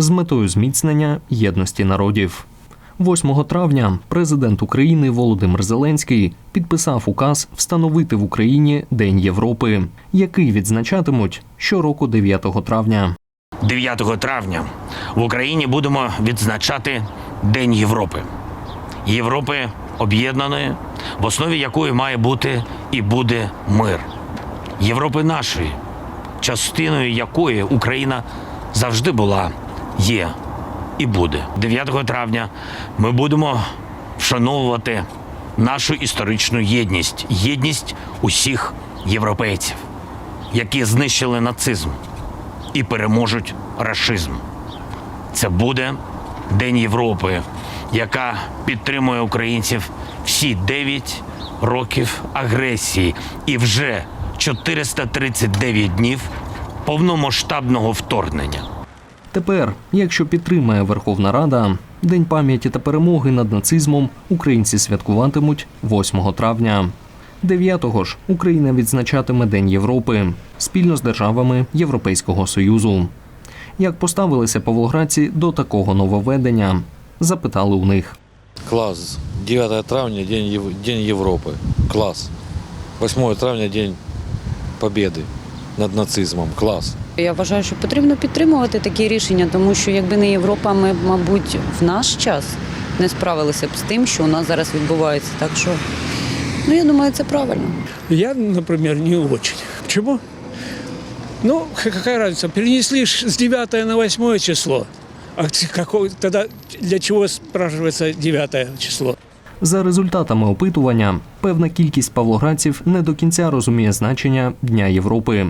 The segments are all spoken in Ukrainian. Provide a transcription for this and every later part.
з метою зміцнення єдності народів. 8 травня президент України Володимир Зеленський підписав указ встановити в Україні День Європи, який відзначатимуть щороку 9 травня. 9 травня в Україні будемо відзначати День Європи. Європи об'єднаної, в основі якої має бути і буде мир. Європи нашої, частиною якої Україна завжди була, є і буде. 9 травня ми будемо вшановувати нашу історичну єдність, єдність усіх європейців, які знищили нацизм і переможуть рашизм. Це буде День Європи, яка підтримує українців всі 9 років агресії і вже 439 днів повномасштабного вторгнення. Тепер, якщо підтримає Верховна Рада, День пам'яті та перемоги над нацизмом українці святкуватимуть 8 травня. 9-го ж Україна відзначатиме День Європи спільно з державами Європейського Союзу. Як поставилися павлоградці до такого нововведення? Запитали у них. Класс. 9 травня день, Европы. Класс. 8 травня день Победы над нацизмом. Класс. Я вважаю, що потрібно підтримувати такі рішення, тому що якби не Європа, ми мабуть, в наш час не справилися б з тим, що у нас зараз відбувається. Так що, ну я думаю, це правильно. Я, например, не очень. Почему? Ну, ка- какая разница? Перенесли ж с 9 на 8 число. А какой, тогда для чего спрашивается 9 число? За результатами опитування, певна кількість павлоградців не до кінця розуміє значення Дня Європи.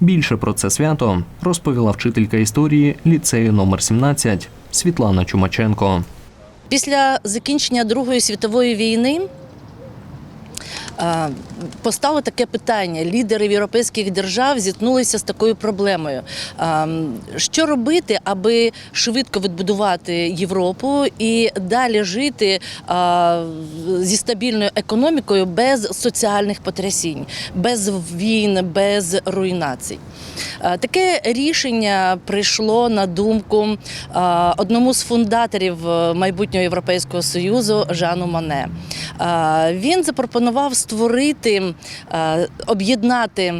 Більше про це свято розповіла вчителька історії ліцею номер 17 Світлана Чумаченко. Після закінчення Другої світової війни постало таке питання. Лідери європейських держав зіткнулися з такою проблемою. Е, Що робити, аби швидко відбудувати Європу і далі жити е, зі стабільною економікою без соціальних потрясінь, без війн, без руйнацій? Е, Таке рішення прийшло на думку е, одному з фундаторів е, майбутнього Європейського союзу Жану Мане. Е, Він запропонував створити, е, об'єднати.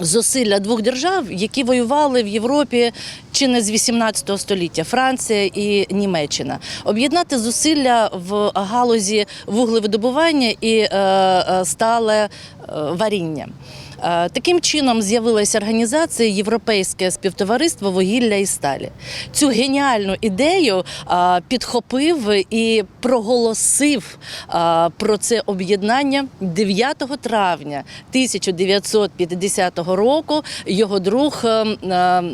Зусилля двох держав, які воювали в Європі чи не з 18 століття Франція і Німеччина, об'єднати зусилля в галузі вуглевидобування і е, е, стале варіння. Е, Таким чином з'явилася організація Європейське співтовариство вугілля і сталі. Цю геніальну ідею е, підхопив і проголосив е, про це об'єднання 9 травня 1950 року його друг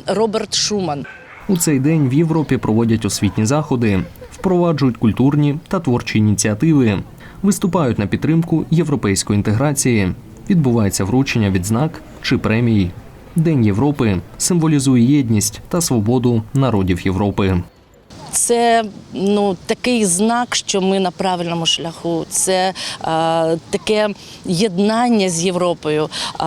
Роберт Шуман. У цей день в Європі проводять освітні заходи, впроваджують культурні та творчі ініціативи, виступають на підтримку європейської інтеграції. Відбувається вручення відзнак чи премій. День Європи символізує єдність та свободу народів Європи. Це ну такий знак, що ми на правильному шляху. Це е, таке єднання з Європою. Е,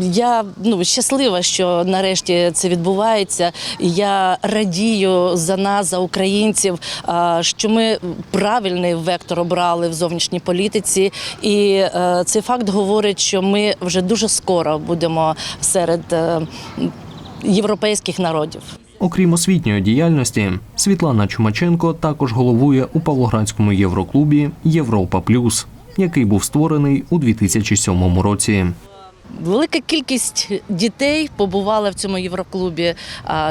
я ну щаслива, що нарешті це відбувається. Я радію за нас, за українців, е, що ми правильний вектор обрали в зовнішній політиці, і е, цей факт говорить, що ми вже дуже скоро будемо серед е, європейських народів. Окрім освітньої діяльності, Світлана Чумаченко також головує у Павлоградському євроклубі Європа Плюс, який був створений у 2007 році. Велика кількість дітей побувала в цьому євроклубі,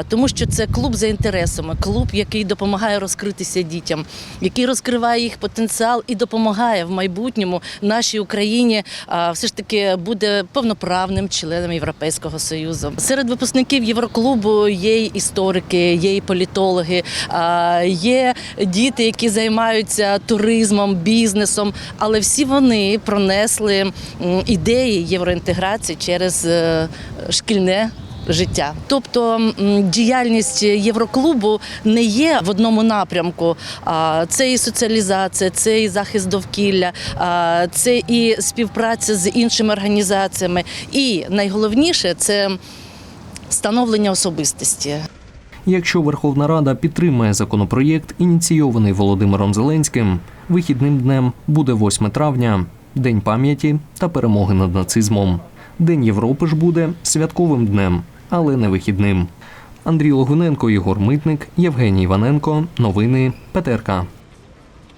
тому що це клуб за інтересами, клуб, який допомагає розкритися дітям, який розкриває їх потенціал і допомагає в майбутньому нашій Україні все ж таки буде повноправним членом Європейського союзу. Серед випускників євроклубу є й історики, є і політологи, є діти, які займаються туризмом, бізнесом, але всі вони пронесли ідеї євроінтеграції через е, шкільне. Життя, тобто діяльність Євроклубу не є в одному напрямку. А це і соціалізація, це і захист довкілля, це і співпраця з іншими організаціями. І найголовніше це становлення особистості. Якщо Верховна Рада підтримає законопроєкт, ініційований Володимиром Зеленським, вихідним днем буде 8 травня, День пам'яті та перемоги над нацизмом. День Європи ж буде святковим днем, але не вихідним. Андрій Логуненко, Ігор Митник, Євгеній Іваненко. Новини ПТРК.